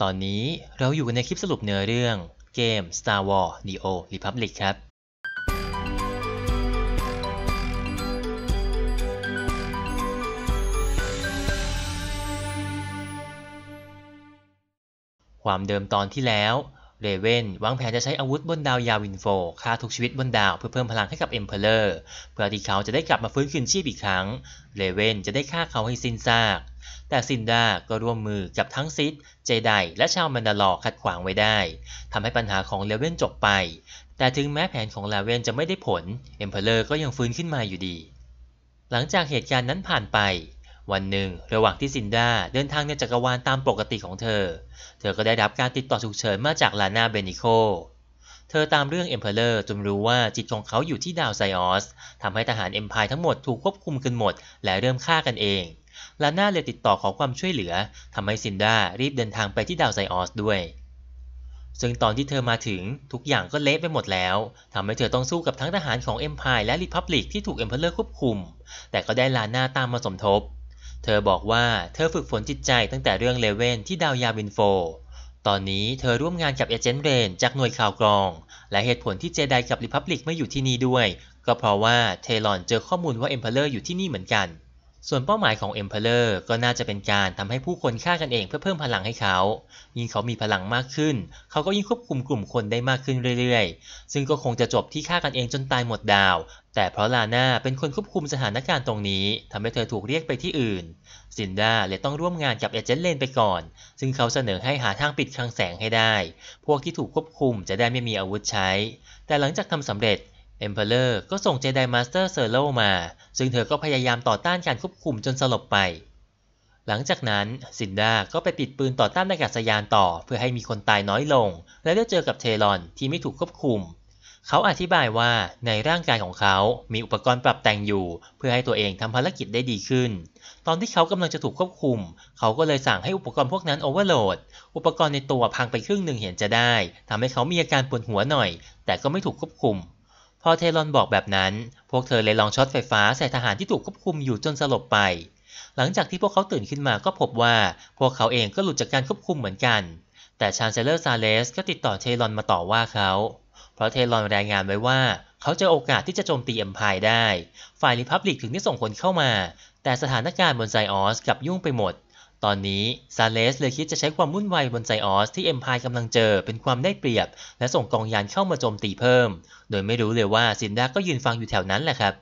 ตอนนี้เราอยู่กันในคลิปสรุปเนื้อเรื่องเกม Star Wars Neo Republic ครับ ความเดิมตอนที่แล้ว เรเวนวางแผนจะใช้อาวุธบนดาวยาวินโฟฆ่าทุกชีวิตบนดาวเพื่อเพิ่มพลังให้กับเอ็มเพลเลอร์เพื่อที่เขาจะได้กลับมาฟื้นคืนชีพอีกครั้ง เรเวนจะได้ฆ่าเขาให้สิ้นซาก แต่ซินดาก็ร่วมมือกับทั้งซิดเจไดและชาวมันดาลอขัดขวางไว้ได้ทำให้ปัญหาของเลเวนจบไป แต่ถึงแม้แผนของเลเวนจะไม่ได้ผลเอ็มเพลเลอร์ก็ยังฟื้นขึ้นมาอยู่ดี หลังจากเหตุการณ์นั้นผ่านไป วันหนึ่งระหว่างที่ซินดาเดินทางในจักรวาลตามปกติของเธอ เธอก็ได้รับการติดต่อฉุกเฉินมาจากลานาเบนิโคเธอตามเรื่องเอ็มเพลเลอร์จนรู้ว่าจิตของเขาอยู่ที่ดาวไซออสทำให้ทหารเอ็มพายทั้งหมดถูกควบคุมกันหมด และเริ่มฆ่ากันเอง ลาน่าเลยติดต่อขอความช่วยเหลือทำให้ซินดารีบเดินทางไปที่ดาวไซออสด้วย ซึ่งตอนที่เธอมาถึงทุกอย่างก็เละไปหมดแล้วทำให้เธอต้องสู้กับทั้งทหารของเอ็มพายและริพับลิกที่ถูกเอ็มเพลเลอร์ควบคุม แต่ก็ได้ลาน่าตามมาสมทบ เธอบอกว่าเธอฝึกฝนจิตใจตั้งแต่เรื่องเลเว่นที่ดาวยาวินโฟ ตอนนี้เธอร่วมงานกับเอเจนต์เรนจากหน่วยข่าวกรอง และเหตุผลที่เจไดกับริพับลิกไม่อยู่ที่นี่ด้วย ก็เพราะว่าเทลอนเจอข้อมูลว่าเอ็มเพลเลอร์อยู่ที่นี่เหมือนกัน ส่วนเป้าหมายของเอ็มเพลอร์ก็น่าจะเป็นการทำให้ผู้คนฆ่ากันเองเพื่อเพิ่มพลังให้เขา ยิ่งเขามีพลังมากขึ้น เขาก็ยิ่งควบคุมกลุ่มคนได้มากขึ้นเรื่อยๆ ซึ่งก็คงจะจบที่ฆ่ากันเองจนตายหมดดาว แต่เพราะลาน่าเป็นคนควบคุมสถานการณ์ตรงนี้ทำให้เธอถูกเรียกไปที่อื่น ซินดาเลยต้องร่วมงานกับเอเจนต์เลนไปก่อน ซึ่งเขาเสนอให้หาทางปิดคลังแสงให้ได้ พวกที่ถูกควบคุมจะได้ไม่มีอาวุธใช้ แต่หลังจากทำสำเร็จ เอ็มเพลเลอร์ก็ส่งเจไดมาสเตอร์เซอร์โลมา ซึ่งเธอก็พยายามต่อต้านการควบคุมจนสลบไป หลังจากนั้นซินดาก็ไปปิดปืนต่อต้านอากาศยานต่อ เพื่อให้มีคนตายน้อยลง และได้เจอกับเทลอนที่ไม่ถูกควบคุม เขาอธิบายว่าในร่างกายของเขา มีอุปกรณ์ปรับแต่งอยู่ เพื่อให้ตัวเองทำภารกิจได้ดีขึ้น ตอนที่เขากำลังจะถูกควบคุม เขาก็เลยสั่งให้อุปกรณ์พวกนั้นโอเวอร์โหลด อุปกรณ์ในตัวพังไปครึ่งหนึ่งเห็นจะได้ทำให้เขามีอาการปวดหัวหน่อย แต่ก็ไม่ถูกควบคุม พอเทลอนบอกแบบนั้น พวกเธอเลยลองช็อตไฟฟ้าใส่ทหารที่ถูกควบคุมอยู่จนสลบไป หลังจากที่พวกเขาตื่นขึ้นมาก็พบว่าพวกเขาเองก็หลุดจากการควบคุมเหมือนกัน แต่ชานเซลเลอร์ซาเลสก็ติดต่อเทลอนมาต่อว่าเขา เพราะเทลอนรายงานไว้ว่า เขาเจอโอกาสที่จะโจมตีเอ็มพายได้ ฝ่ายริพับลิกถึงได้ส่งคนเข้ามา แต่สถานการณ์บนไซออสกลับยุ่งไปหมด ตอนนี้ซาเลสเลยคิดจะใช้ความวุ่นวายบนไซออสที่เอ็มพายกำลังเจอเป็นความได้เปรียบ และส่งกองยานเข้ามาโจมตีเพิ่ม โดยไม่รู้เลยว่าซินดาก็ยืนฟังอยู่แถวนั้นแหละครับ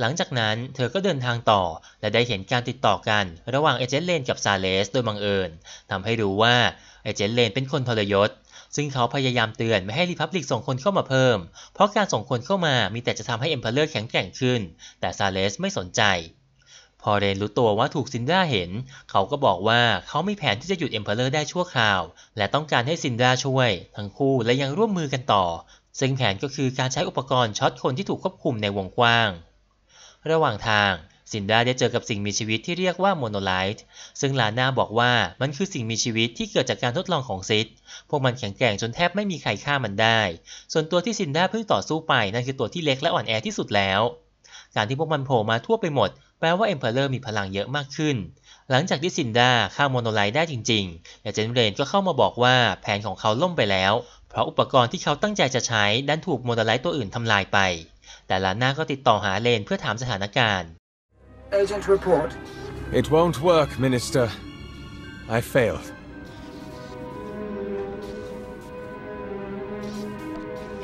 หลังจากนั้นเธอก็เดินทางต่อและได้เห็นการติดต่อกัน ระหว่างเอเจนต์เลนกับซาเลสโดยบังเอิญทำให้รู้ว่าเอเจนต์เลนเป็นคนทรยศซึ่งเขาพยายามเตือนไม่ให้ริพับลิกส่งคนเข้ามาเพิ่ม เพราะการส่งคนเข้ามามีแต่จะทำให้เอ็มเพลเลอร์แข็งแกร่งขึ้น แต่ซาเลสไม่สนใจ พอเรนรู้ตัวว่าถูกซินดาเห็น เขาก็บอกว่าเขามีแผนที่จะหยุดเอ็มเพลเลอร์ได้ชั่วคราว และต้องการให้ซินดาช่วย ทั้งคู่และยังร่วมมือกันต่อ ซึ่งแผนก็คือการใช้อุปกรณ์ช็อตคนที่ถูกควบคุมในวงกว้าง ระหว่างทางซินดาได้เจอกับสิ่งมีชีวิตที่เรียกว่าโมโนไลท์ซึ่งลาน่าบอกว่ามันคือสิ่งมีชีวิตที่เกิดจากการทดลองของซิดพวกมันแข็งแกร่งจนแทบไม่มีใครฆ่ามันได้ ส่วนตัวที่ซินดาเพิ่งต่อสู้ไปนั่นคือตัวที่เล็กและอ่อนแอที่สุดแล้ว การที่พวกมันโผล่มาทั่วไปหมด แปลว่าเอ็มเพลเลอร์มีพลังเยอะมากขึ้น หลังจากที่ซินดาฆ่าโมโนไลท์ได้จริงๆเอเจนต์เรนก็เข้ามาบอกว่าแผนของเขาล่มไปแล้ว เพราะอุปกรณ์ที่เขาตั้งใจจะใช้ดันถูกโมโนไลท์ตัวอื่นทำลายไป แต่ลาน่าก็ติดต่อหาเลนเพื่อถามสถานการณ์ Agent report. It won't work, Minister. I failed.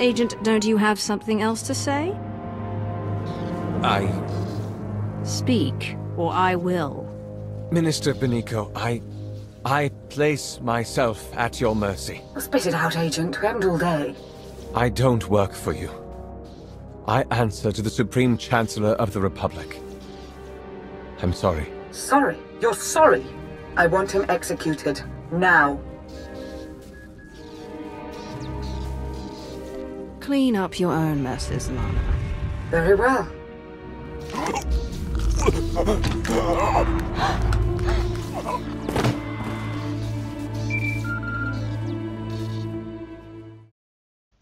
Agent, don't you have something else to say? I. Speak, or I will. Minister Benico, I. I place myself at your mercy. Spit it out, Agent. We haven't all day. I don't work for you. I answer to the Supreme Chancellor of the Republic. I'm sorry. Sorry. You're sorry. I want him executed. Now. Clean up your own messes, Lana. Very well.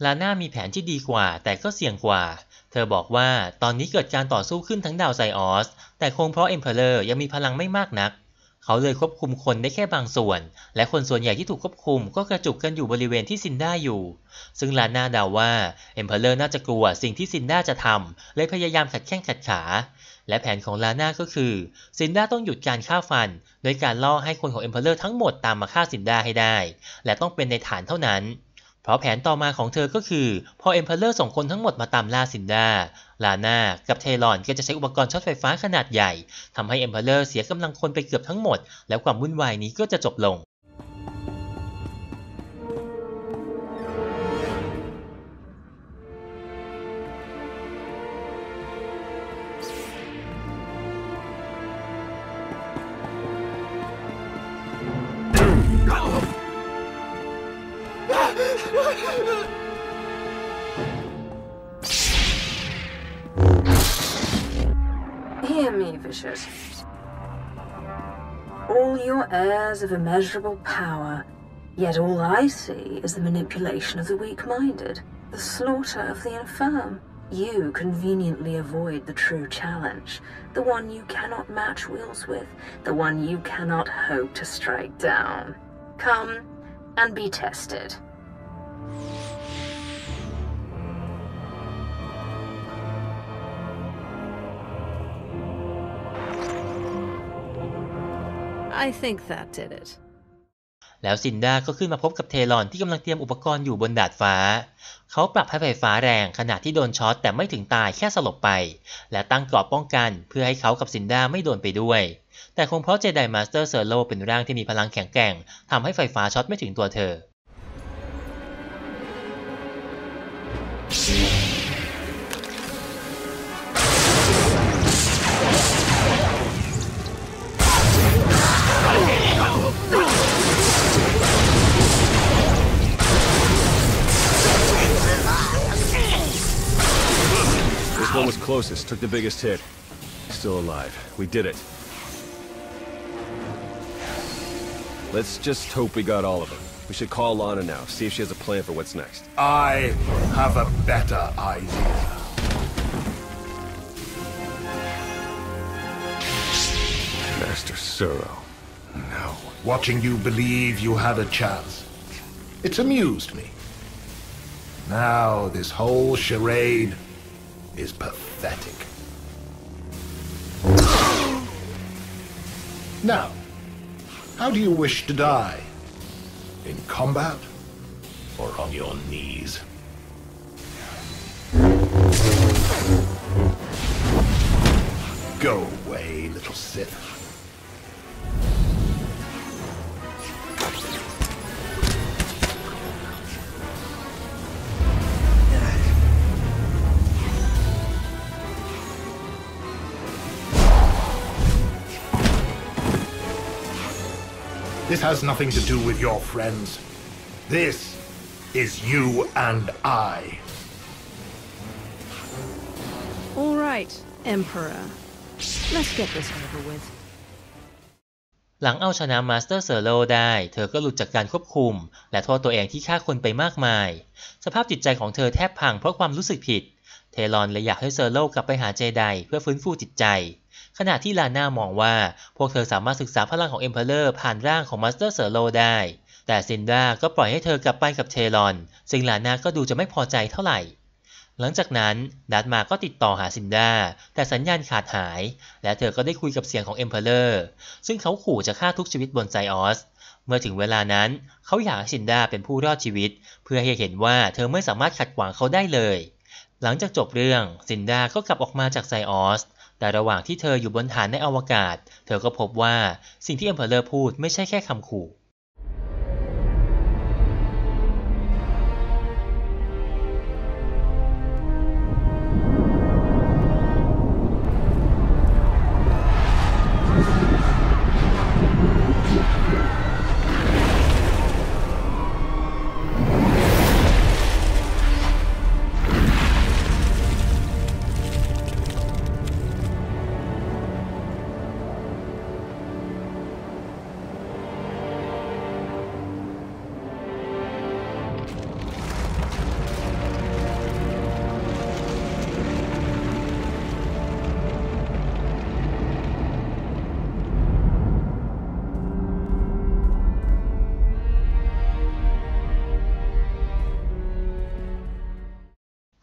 ลาน่ามีแผนที่ดีกว่าแต่ก็เสี่ยงกว่า เธอบอกว่าตอนนี้เกิดการต่อสู้ขึ้นทั้งดาวไซออส แต่คงเพราะเอ็มเพลเลอร์ยังมีพลังไม่มากนัก เขาเลยควบคุมคนได้แค่บางส่วน และคนส่วนใหญ่ที่ถูกควบคุมก็กระจุกกันอยู่บริเวณที่ซินด้าอยู่ ซึ่งลาน่าเดาว่าเอ็มเพลเลอร์น่าจะกลัวสิ่งที่ซินด้าจะทำเลยพยายามขัดแข้งขัดขา และแผนของลาน่าก็คือซินดาต้องหยุดการฆ่าฟัน โดยการล่อให้คนของเอ็มเพลเลอร์ทั้งหมดตามมาฆ่าซินดาให้ได้ และต้องเป็นในฐานเท่านั้น เพราะแผนต่อมาของเธอก็คือ พอเอ็มเพลเลอร์ส่งคนทั้งหมดมาตามล่าซินดาลาน่ากับเทลอนก็จะใช้อุปกรณ์ช็อตไฟฟ้าขนาดใหญ่ทำให้เอ็มเพลเลอร์เสียกำลังคนไปเกือบทั้งหมด แล้วความวุ่นวายนี้ก็จะจบลง Hear me, Vicious. All your airs of immeasurable power, yet all I see is the manipulation of the weak minded, the slaughter of the infirm. You conveniently avoid the true challenge, the one you cannot match wheels with, the one you cannot hope to strike down. Come and be tested. I think that did it. แล้วซินดาก็ขึ้นมาพบกับเทลอนที่กำลังเตรียมอุปกรณ์อยู่บนดาดฟ้า เขาปรับให้ไฟฟ้าแรงขณะที่โดนช็อตแต่ไม่ถึงตายแค่สลบไป และตั้งกรอบป้องกันเพื่อให้เขากับซินดาไม่โดนไปด้วย แต่คงเพราะเจไดมาสเตอร์เซอร์โลเป็นร่างที่มีพลังแข็งแกร่งทำให้ไฟฟ้าช็อตไม่ถึงตัวเธอ one was closest, took the biggest hit. Still alive. We did it. Let's just hope we got all of them. We should call Lana now, see if she has a plan for what's next. I have a better idea. Master Suro. No. Watching you believe you had a chance. It's amused me. Now this whole charade is pathetic. Now, how do you wish to die? In combat? Or on your knees? Go away, little Sith. This has nothing to do with your friends. This is you and I. All right, Emperor. Let's get this over with. หลังเอาชนะมาสเตอร์เซอร์โลได้ เธอก็หลุดจากการควบคุม และโทษตัวเองที่ฆ่าคนไปมากมาย สภาพจิตใจของเธอแทบพังเพราะความรู้สึกผิด เทลอนเลยอยากให้เซอร์โลกลับไปหาเจไดเพื่อฟื้นฟูจิตใจ ขณะที่ลาน่ามองว่า พวกเธอสามารถศึกษาพลังของเอ็มเพลเลอร์ผ่านร่างของมาสเตอร์เซอร์โลได้ แต่ซินดาก็ปล่อยให้เธอกลับไปกับเทลอน ซึ่งลาน่าก็ดูจะไม่พอใจเท่าไหร่ หลังจากนั้นดัตมาก็ติดต่อหาซินดาแต่สัญญาณขาดหาย และเธอก็ได้คุยกับเสียงของเอ็มเพลเลอร์ซึ่งเขาขู่จะฆ่าทุกชีวิตบนไซออสเมื่อถึงเวลานั้นเขาอยากให้ซินดาเป็นผู้รอดชีวิต เพื่อให้เห็นว่าเธอไม่สามารถขัดขวางเขาได้เลย หลังจากจบเรื่องซินดาก็กลับออกมาจากไซออส แต่ระหว่างที่เธออยู่บนฐานในอวกาศ เธอก็พบว่าสิ่งที่เอ็มเพลเลอร์พูดไม่ใช่แค่คำขู่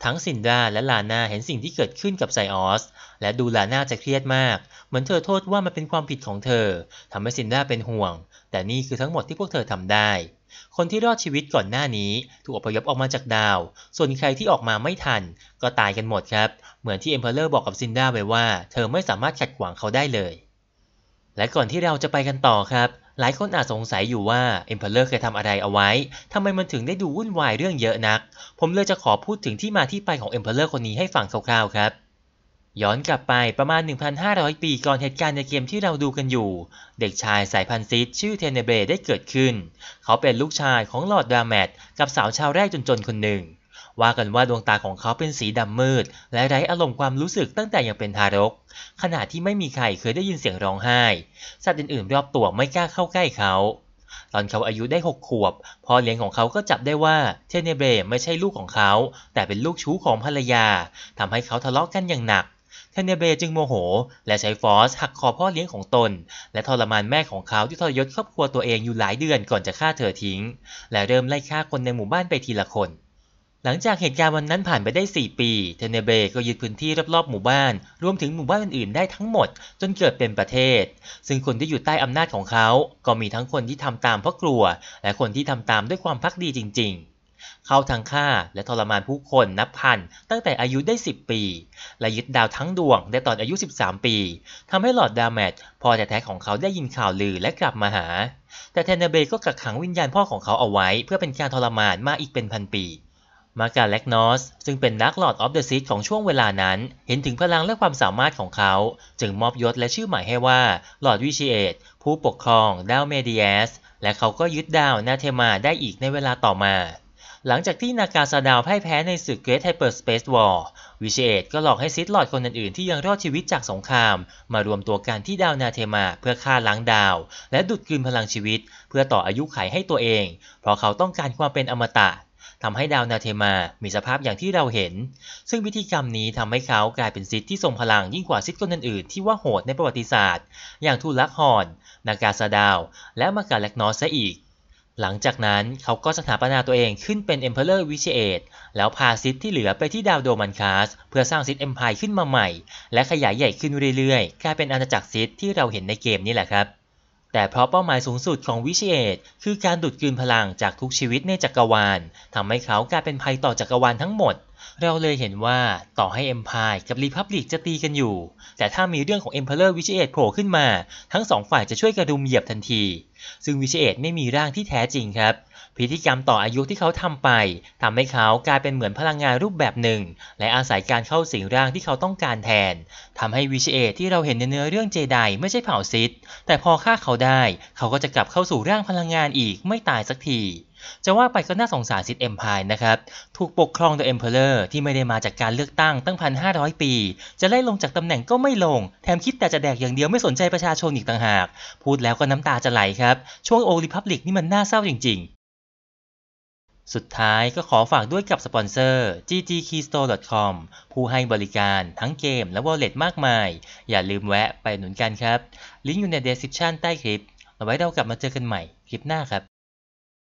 ทั้งซินดาและลาน่าเห็นสิ่งที่เกิดขึ้นกับไซออส และดูลาน่าจะเครียดมาก เหมือนเธอโทษว่ามันเป็นความผิดของเธอทำให้ซินดาเป็นห่วง แต่นี่คือทั้งหมดที่พวกเธอทำได้ คนที่รอดชีวิตก่อนหน้านี้ถูกอพยพออกมาจากดาว ส่วนใครที่ออกมาไม่ทัน ก็ตายกันหมดครับ เหมือนที่เอ็มเพอเรอร์บอกกับซินดาไว้ว่า เธอไม่สามารถขัดขวางเขาได้เลยและก่อนที่เราจะไปกันต่อครับ หลายคนอาจสงสัยอยู่ว่าเอ็มเพอเรอร์เคยทำอะไรเอาไว้ ทำไมมันถึงได้ดูวุ่นวายเรื่องเยอะนัก ผมเลยจะขอพูดถึงที่มาที่ไปของเอ็มเพอเรอร์คนนี้ให้ฟังคร่าวๆครับย้อนกลับไปประมาณ 1,500 ปีก่อนเหตุการณ์ในเกมที่เราดูกันอยู่ เด็กชายสายพันธุ์ซิดชื่อเทเนเบรได้เกิดขึ้น เขาเป็นลูกชายของลอร์ดดราแมตกับสาวชาวแรกจนๆคนหนึ่ง ว่ากันว่าดวงตาของเขาเป็นสีดำมืด และไร้อารมณ์ความรู้สึกตั้งแต่ยังเป็นทารก ขณะที่ไม่มีใครเคยได้ยินเสียงร้องไห้ สัตว์อื่นๆ รอบตัวไม่กล้าเข้าใกล้เขาตอนเขาอายุได้ 6 ขวบ พ่อเลี้ยงของเขาก็จับได้ว่าเทเนเบรไม่ใช่ลูกของเขา แต่เป็นลูกชู้ของภรรยาทำให้เขาทะเลาะกันอย่างหนัก เทเนเบรจึงโมโห และใช้ฟอสหักคอพ่อเลี้ยงของตน และทรมานแม่ของเขาที่ทรยศครอบครัวตัวเองอยู่หลายเดือนก่อนจะฆ่าเธอทิ้ง และเริ่มไล่ฆ่าคนในหมู่บ้านไปทีละคน หลังจากเหตุการณ์วันนั้นผ่านไปได้ 4 ปี เทเนเบก็ยึดพื้นที่รอบๆหมู่บ้าน รวมถึงหมู่บ้านอื่นๆได้ทั้งหมด จนเกิดเป็นประเทศ ซึ่งคนที่อยู่ใต้อำนาจของเขา ก็มีทั้งคนที่ทำตามเพราะกลัว และคนที่ทำตามด้วยความพักดีจริง ๆ เขาทั้งฆ่าและทรมานผู้คนนับพัน ตั้งแต่อายุได้ 10 ปี และยึดดาวทั้งดวงได้ตอนอายุ 13 ปีทำให้หลอร์ดดาแมตพ่อแท้ๆของเขาได้ยินข่าวลือและกลับมาหา แต่เทเนเบก็กักขังวิญญาณพ่อของเขาเอาไว้ เพื่อเป็นการทรมานมาอีกเป็นพันปี มาการแลกนอสซึ่งเป็นนักหลอดออฟเดอะซิตของช่วงเวลานั้น เห็นถึงพลังและความสามารถของเขา จึงมอบยศและชื่อใหม่ให้ว่าหลอดวิชิเอตผู้ปกครองดาวเมเดียสและเขาก็ยึดดาวนาเทมาได้อีกในเวลาต่อมา หลังจากที่นากาซาดาวพ่ายแพ้ในศึกเกรทไฮเปอร์สเปซวอร์วิชิเอตก็หลอกให้ซิดลอดคนอื่นๆที่ยังรอดชีวิตจากสงคราม มารวมตัวกันที่ดาวนาเทมาเพื่อฆ่าล้างดาว และดูดกลืนพลังชีวิต เพื่อต่ออายุขัยให้ตัวเอง เพราะเขาต้องการความเป็นอมตะ ทำให้ดาวนาเทมา มีสภาพอย่างที่เราเห็น ซึ่งพิธีกรรมนี้ทำให้เขากลายเป็นซิทที่ทรงพลังยิ่งกว่าซิทคนอื่นๆที่ว่าโหดในประวัติศาสตร์ อย่างทูลักฮอน นากาซาดาว และมาการแลกนอสซะอีก หลังจากนั้นเขาก็สถาปนาตัวเองขึ้นเป็น Emperor w i c h i a t แล้วพาซิทที่เหลือไปที่ดาวโดมันคาส เพื่อสร้างซิทเอ็มพายขึ้นมาใหม่ และขยายใหญ่ขึ้นเรื่อยๆ กลายเป็นอาณาจักรซิทที่เราเห็นในเกมนี่แหละครับ แต่เพราะเป้าหมายสูงสุดของวิเชตคือการดูดกลืนพลังจากทุกชีวิตในจักรวาลทำให้เขากลายเป็นภัยต่อจักรวาลทั้งหมด เราเลยเห็นว่าต่อให้เอ็มพายกับรีพับลิกจะตีกันอยู่ แต่ถ้ามีเรื่องของเอมเปอร์วิเชตโผล่ขึ้นมา ทั้งสองฝ่ายจะช่วยกระดุมเหยียบทันที ซึ่งวิเชตไม่มีร่างที่แท้จริงครับ พิธีกรรมต่ออายุที่เขาทำไปทำให้เขากลายเป็นเหมือนพลังงานรูปแบบหนึ่ง และอาศัยการเข้าสิงร่างที่เขาต้องการแทนทำให้วิเชตที่เราเห็นในเนื้อเรื่องเจไดไม่ใช่เผ่าซิธแต่พอฆ่าเขาได้ เขาก็จะกลับเข้าสู่ร่างพลังงานอีกไม่ตายสักทีจะว่าไปก็น่าสงสารซิธเอ็มพายนะครับ ถูกปกครองโดยเอ็มเพอเรอร์ที่ไม่ได้มาจากการเลือกตั้งตั้งพันห้าร้อยปี จะไล่ลงจากตำแหน่งก็ไม่ลง แถมคิดแต่จะแดกอย่างเดียวไม่สนใจประชาชนอีกต่างหาก พูดแล้วก็น้ำตาจะไหลครับ ช่วงโอริพับลิกนี่มันน่าเศร้าจริงๆ สุดท้ายก็ขอฝากด้วยกับสปอนเซอร์ ggkeystore.com ผู้ให้บริการทั้งเกมและวอลเล็ตมากมาย อย่าลืมแวะไปหนุนกันครับ ลิงก์อยู่ใน description ใต้คลิป เอาไว้เรากลับมาเจอกันใหม่คลิปหน้าครับ